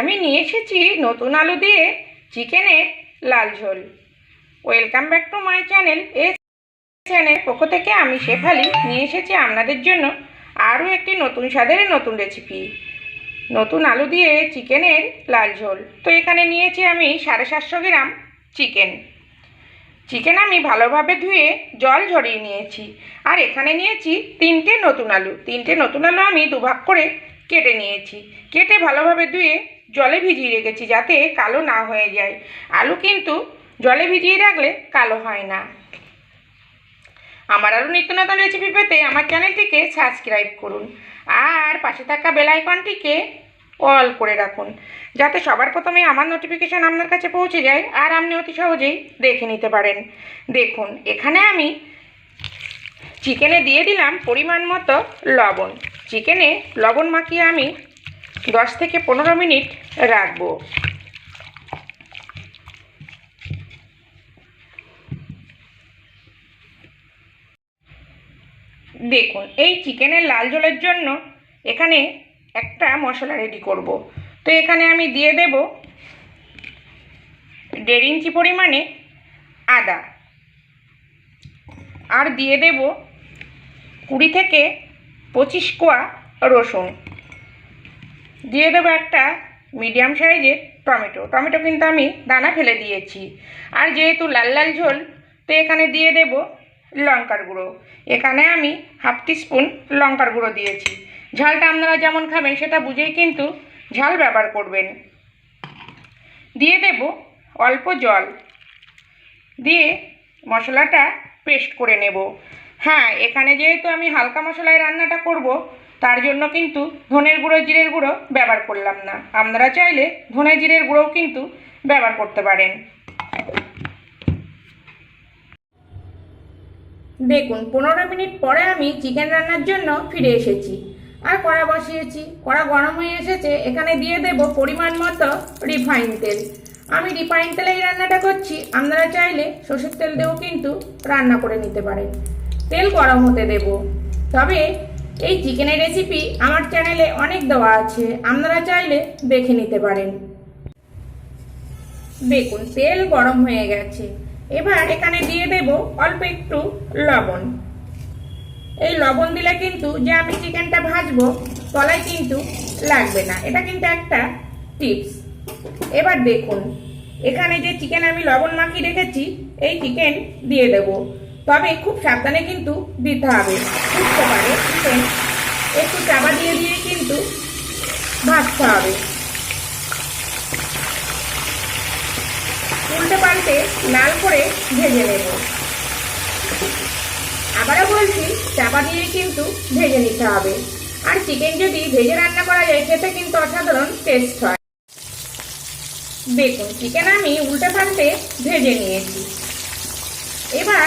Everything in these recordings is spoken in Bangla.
আমি নিয়ে এসেছি নতুন আলু দিয়ে চিকেনের লাল ঝোল। Welcome back to my channel A channel পক্ষ থেকে আমি শেফালি নিয়ে এসেছি আপনাদের জন্য আরও একটি নতুন স্বাদের নতুন রেসিপি নতুন আলু দিয়ে চিকেনের লাল ঝোল। তো এখানে নিয়েছি আমি সাড়ে সাতশো গ্রাম চিকেন। চিকেন আমি ভালোভাবে ধুয়ে জল ঝরিয়ে নিয়েছি। আর এখানে নিয়েছি তিনটে নতুন আলু। তিনটে নতুন আলু আমি দুভাগ করে কেটে নিয়েছি। কেটে ভালোভাবে ধুয়ে জলে ভিজিয়ে রেখেছি যাতে কালো না হয়ে যায়। আলু কিন্তু জলে ভিজিয়ে রাখলে কালো হয় না। আমার আরও নিত্য নতুন রেসিপি পেতে আমার চ্যানেলটিকে সাবস্ক্রাইব করুন আর পাশে থাকা বেল আইকনটিকে অল করে রাখুন যাতে সবার প্রথমে আমার নোটিফিকেশান আপনার কাছে পৌঁছে যায় আর আপনি অতি সহজেই দেখে নিতে পারেন। দেখুন, এখানে আমি চিকেনে দিয়ে দিলাম পরিমাণ মতো লবণ। চিকেনে লবণ মাখিয়ে আমি দশ থেকে পনেরো মিনিট রাখব। দেখুন, এই চিকেনের লাল জলের জন্য এখানে একটা মশলা রেডি করব। তো এখানে আমি দিয়ে দেব দেড় ইঞ্চি পরিমাণে আদা। আর দিয়ে দেব কুড়ি থেকে পঁচিশ কোয়া রসুন। দিয়ে দেবো একটা মিডিয়াম সাইজের টমেটো। টমেটো কিন্তু আমি দানা ফেলে দিয়েছি। আর যেহেতু লাল লাল ঝোল, তো এখানে দিয়ে দেব লঙ্কার গুঁড়ো। এখানে আমি হাফ টিস্পুন লঙ্কার গুঁড়ো দিয়েছি। ঝালটা আপনারা যেমন খাবেন, সেটা বুঝেই কিন্তু ঝাল ব্যবহার করবেন। দিয়ে দেব অল্প জল। দিয়ে মশলাটা পেস্ট করে নেব। হ্যাঁ এখানে যেহেতু আমি হালকা মশলায় রান্নাটা করব তার জন্য কিন্তু ধনের গুঁড়ো, জিরের গুঁড়ো ব্যবহার করলাম না। আপনারা চাইলে ধনে, জিরের গুঁড়োও কিন্তু ব্যবহার করতে পারেন। দেখুন, পনেরো মিনিট পরে আমি চিকেন রান্নার জন্য ফিরে এসেছি। আর কড়া বসিয়েছি। কড়া গরম হয়ে এসেছে, এখানে দিয়ে দেব পরিমাণ মতো রিফাইন তেল। আমি রিফাইন তেলে এই রান্নাটা করছি। আপনারা চাইলে সর্ষের তেল দিয়েও কিন্তু রান্না করে নিতে পারেন। তেল গরম হতে দেব। তবে এই চিকেনের রেসিপি আমার চ্যানেলে অনেক দেওয়া আছে। আপনারা চাইলে দেখে নিতে পারেন। দেখুন, তেল গরম হয়ে গেছে। এবার এখানে দিয়ে দেব অল্প একটু লবণ। এই লবণ দিলে কিন্তু যে আমি চিকেনটা ভাজবো, তলায় কিন্তু লাগবে না। এটা কিন্তু একটা টিপস এবার দেখুন, এখানে যে চিকেন আমি লবণ মাখিয়ে রেখেছি, এই চিকেন দিয়ে দেব। তবে খুব সাবধানে কিন্তু দিতে হবে। বুঝতে পারে? একটু চাপা দিয়ে দিয়ে কিন্তু ভাজতে হবে। উল্টে পাল্টে লাল করে ভেজে নেব। আবারও বলছি, চাপা দিয়ে কিন্তু ভেজে নিতে হবে। আর চিকেন যদি ভেজে রান্না করা যায়, খেতে কিন্তু অসাধারণ টেস্ট হয়। দেখুন চিকেন আমি উল্টে পাল্টে ভেজে নিয়েছি। এবার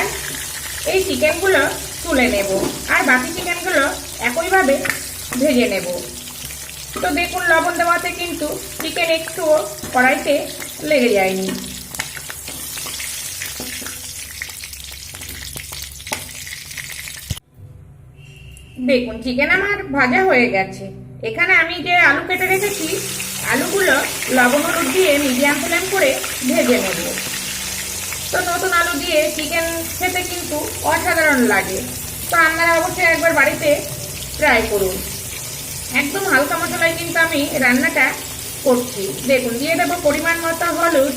এই চিকেনগুলো তুলে নেব। আর বাকি চিকেনগুলো একইভাবে ভেজে নেব। তো দেখুন, লবণ দেওয়াতে কিন্তু চিকেন একটুও কড়াইতে লেগে যায়নি। দেখুন, চিকেন আমার ভাজা হয়ে গেছে। এখানে আমি যে আলু কেটে রেখেছি, আলুগুলো লবণ হলুদ দিয়ে মিডিয়াম ফ্লেম করে ভেজে নেব। তো নতুন আলু দিয়ে চিকেন খেতে কিন্তু অসাধারণ লাগে। তো আপনারা অবশ্যই একবার বাড়িতে ট্রাই করুন। একদম হালকা মশলায় কিন্তু আমি রান্নাটা করছি। দেখুন, দিয়ে দেবো পরিমাণ মতো হলুদ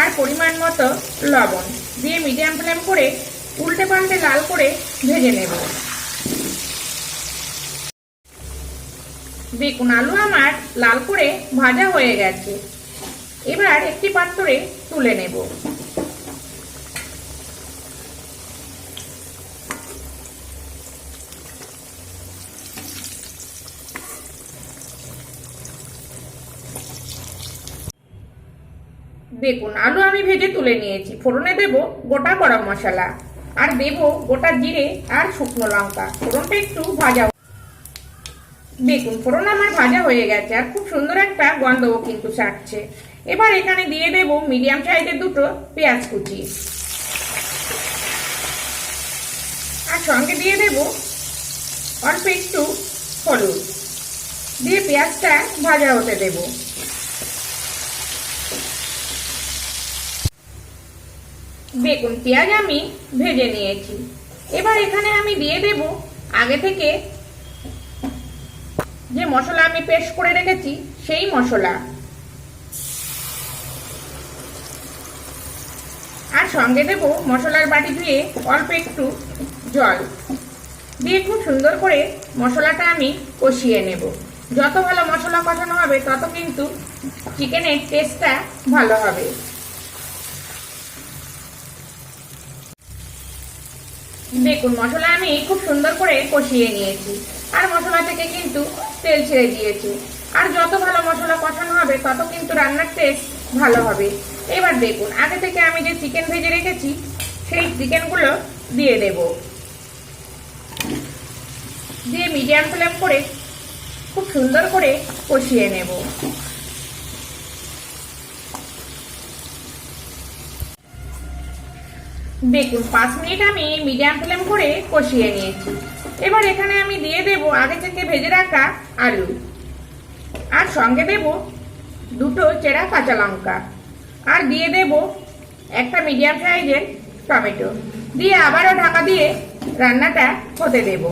আর পরিমাণ মতো লবণ। দিয়ে মিডিয়াম ফ্লেম করে উল্টে পাল্টে লাল করে ভেজে নেব। দেখুন, আলু আমার লাল করে ভাজা হয়ে গেছে। এবার একটি পাত্রে তুলে নেব। দেখুন, আলু আমি ভেজে তুলে নিয়েছি। ফোড়নে দেব গোটা গরম মশলা, আর দেব গোটা জিরে আর শুকনো লঙ্কা। ফোড়নটা একটু ভাজা দেখুন, ফোড়ন আমার ভাজা হয়ে গেছে, আর খুব সুন্দর একটা গন্ধও কিন্তু ছাড়ছে। এবার এখানে দিয়ে দেব মিডিয়াম সাইজের দুটো পেঁয়াজ কুচি। আর সঙ্গে দিয়ে দেব অল্প একটু হলুদ। দিয়ে পেঁয়াজটা ভাজা হতে দেব। বেগুন পেঁয়াজ আমি ভেজে নিয়েছি। এবার এখানে আমি দিয়ে দেব আগে থেকে যে মশলা আমি পেস্ট করে রেখেছি, সেই মশলা। আর সঙ্গে দেব মশলার বাটি ধুয়ে অল্প একটু জল। দিয়ে খুব সুন্দর করে মশলাটা আমি কষিয়ে নেব। যত ভালো মশলা কষানো হবে, তত কিন্তু চিকেনের টেস্টটা ভালো হবে। দেখুন, মশলা আমি খুব সুন্দর করে কষিয়ে নিয়েছি। আর মশলা থেকে কিন্তু তেল ছেড়ে দিয়েছি। আর যত ভালো মশলা কষানো হবে, তত কিন্তু রান্নার টেস্ট ভালো হবে। এবার দেখুন, আগে থেকে আমি যে চিকেন ভেজে রেখেছি, সেই চিকেনগুলো দিয়ে দেব। দিয়ে মিডিয়াম ফ্লেম করে খুব সুন্দর করে কষিয়ে নেব। দেখুন, পাঁচ মিনিট আমি মিডিয়াম ফ্লেম করে কষিয়ে নিয়েছি। এবার এখানে আমি দিয়ে দেব আগে থেকে ভেজে রাখা আলু। আর সঙ্গে দেব দুটো চেরা কাঁচা লঙ্কা। আর দিয়ে দেব একটা মিডিয়াম সাইজের টমেটো। দিয়ে আবারও ঢাকা দিয়ে রান্নাটা হতে দেব।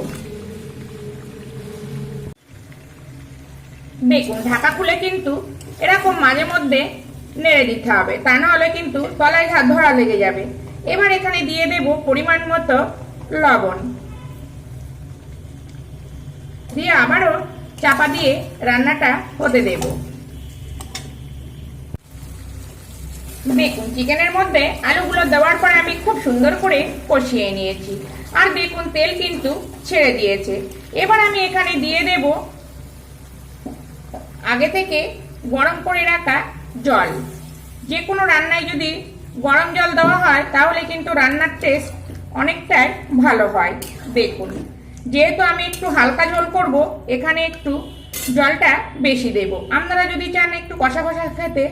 দেখুন, ঢাকা খুলে কিন্তু এরকম মাঝে মধ্যে নেড়ে দিতে হবে। তা নাহলে কিন্তু তলায় ধরা লেগে যাবে। এবার এখানে দিয়ে দেব পরিমাণ মতো লবণ। দিয়ে আবারও চাপা দিয়ে রান্নাটা হতে দেব। দেখুন, চিকেনের মধ্যে আলুগুলো দেওয়ার পরে আমি খুব সুন্দর করে কষিয়ে নিয়েছি। আর দেখুন, তেল কিন্তু ছেড়ে দিয়েছে। এবার আমি এখানে দিয়ে দেব আগে থেকে গরম করে রাখা জল। যে কোনো রান্নায় যদি গরম জল দেওয়া হয়, তাহলে কিন্তু রান্নার টেস্ট অনেকটাই ভালো হয়। দেখুন, যেহেতু আমি একটু হালকা ঝোল করব, এখানে একটু জলটা বেশি দেব। আপনারা যদি চান একটু কষা কষা খেতে,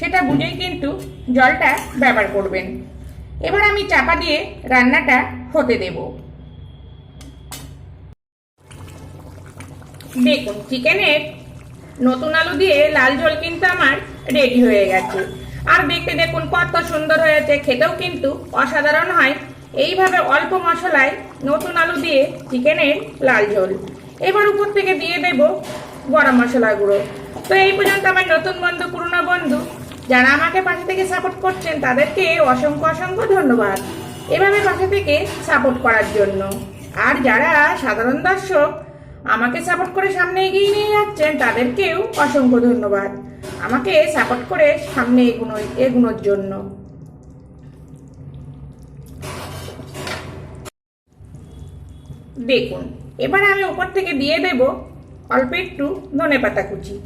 সেটা বুঝেই কিন্তু জলটা ব্যবহার করবেন। এবার আমি চাপা দিয়ে রান্নাটা হতে দেব। দেখুন, চিকেনের নতুন আলু দিয়ে লাল ঝোল কিন্তু আমার রেডি হয়ে গেছে। আর দেখতে দেখুন কত সুন্দর হয়েছে, খেতেও কিন্তু অসাধারণ হয়। এইভাবে অল্প মশলায় নতুন আলু দিয়ে চিকেনের লাল ঝোল। এবার উপর থেকে দিয়ে দেব গরম মশলা গুঁড়ো। তো এই পর্যন্ত আমার নতুন বন্ধু, পুরনো বন্ধু, যারা আমাকে পাশে থেকে সাপোর্ট করছেন, তাদেরকে অসংখ্য অসংখ্য ধন্যবাদ। এভাবে পাশে থেকে সাপোর্ট করার জন্য। আর যারা সাধারণ দর্শক, আমাকে সাপোর্ট করে সামনে এগিয়ে নিয়ে যাচ্ছেন, তাদেরকেও অসংখ্য ধন্যবাদ। আমাকে সাপোর্ট করে সামনে এগুনো, এগুনোর জন্য। দেখুন, এবার আমি উপর থেকে দিয়ে দেব অল্প একটু ধনে পাতা কুচি।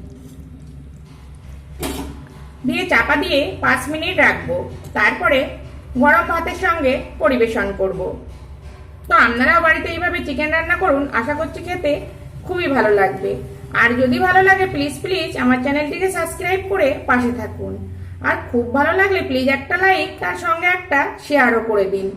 দিয়ে চাপা দিয়ে পাঁচ মিনিট রাখব, তারপরে গরম ভাতের সঙ্গে পরিবেশন করব। তো আপনারাও বাড়িতে এইভাবে চিকেন রান্না করুন, আশা করছি খেতে খুবই ভালো লাগবে। আর যদি ভালো লাগে প্লিজ প্লিজ আমার চ্যানেলটিকে সাবস্ক্রাইব করে পাশে থাকুন। আর খুব ভালো লাগলে প্লিজ একটা লাইক তার সঙ্গে একটা শেয়ারও করে দিন।